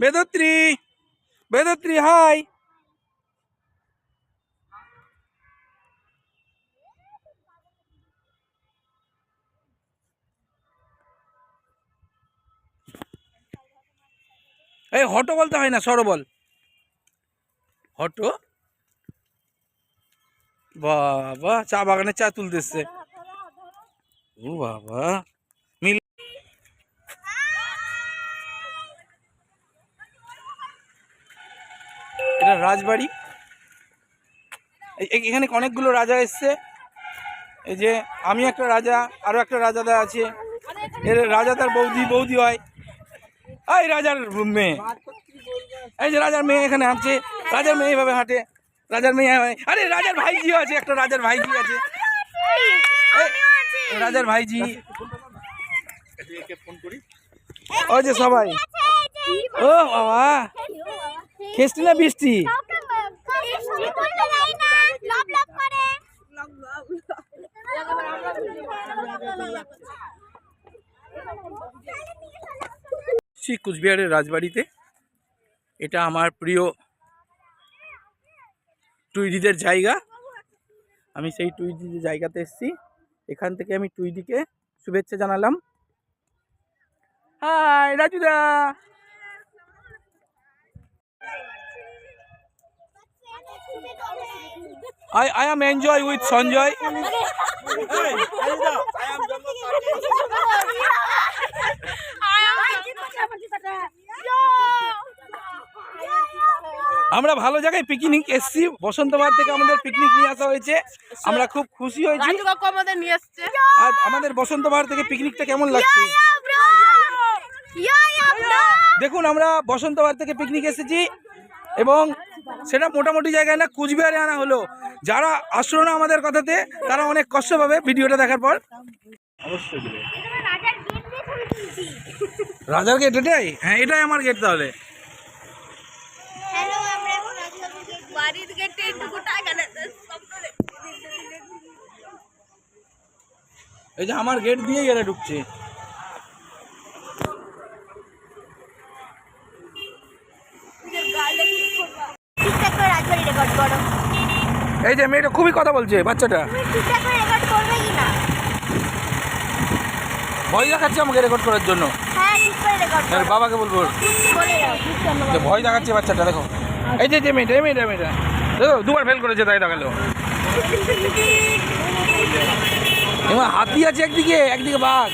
বেদত্রী বেদত্রী, high. এই হটো বলতে হয় না, সরো বল। হটো? বাবা, চা বাগানে চা তুলতেছে। ও বাবা। এটা রাজবাড়ি। এখানে অনেকগুলো রাজা এসছে। এই যে আমি একটা রাজা আরও একটা রাজাদা আছে। এর রাজা তার বৌদি বৌদি হয়। এই রাজার মেয়ে। এই যে রাজার মেয়ে এখানে হাঁটছে। রাজার মেয়ে এইভাবে হাঁটে। রাজার মেয়ে আরে রাজার ভাইজিও আছে একটা রাজার ভাইজি আছে। রাজার ভাইজি। ওই যে সবাই। ও বাবা। খেসটি না বৃষ্টি? শ্রী কুচবিহারের রাজবাড়িতে। এটা আমার প্রিয় টুইডিদের জায়গা। আমি সেই টুইডিদের জায়গাতে এসেছি। এখান থেকে আমি টুইডিকে শুভেচ্ছা জানালাম। হাই রাজুদা I I M enjoy with Sanjay আমরা ভালো জায়গায় পিকনিক এসেছি। বসন্তবার থেকে আমাদের পিকনিক নিয়ে আসা হয়েছে। আমরা খুব খুশি হয়েছি। আমাদের নিয়ে এসছে। আর আমাদের বসন্তবার থেকে পিকনিকটা কেমন লাগছে? দেখুন আমরা বসন্তবার থেকে পিকনিক এসেছি এবং সেটা মোটামুটি জায়গায় না কুচবিহারে আনা হলো। যারা আসলো না আমাদের কথাতে তারা অনেক কষ্ট পাবে ভিডিওটা দেখার পর। অবশ্যই রাজার গেট এটাই? হ্যাঁ এটাই আমার গেট তাহলে। এই যে আমার গেট দিয়েই গেলে ঢুকছে ঠিকঠাক করে রাজবাড়ি রেকর্ড করো এই যে মেয়েটা খুবই কথা বলছে বাচ্চাটা। ভয় দেখাচ্ছে আমাকে রেকর্ড করার জন্য। হ্যাঁ বাবাকে বলব। ভয় দেখাচ্ছে বাচ্চাটা দেখো। এই যে মেয়েটা এই মেয়েটা মেয়েটা। দেখো দুবার ফেল করেছে তাই দেখাল। এবার হাতি আছে একদিকে একদিকে বাঘ।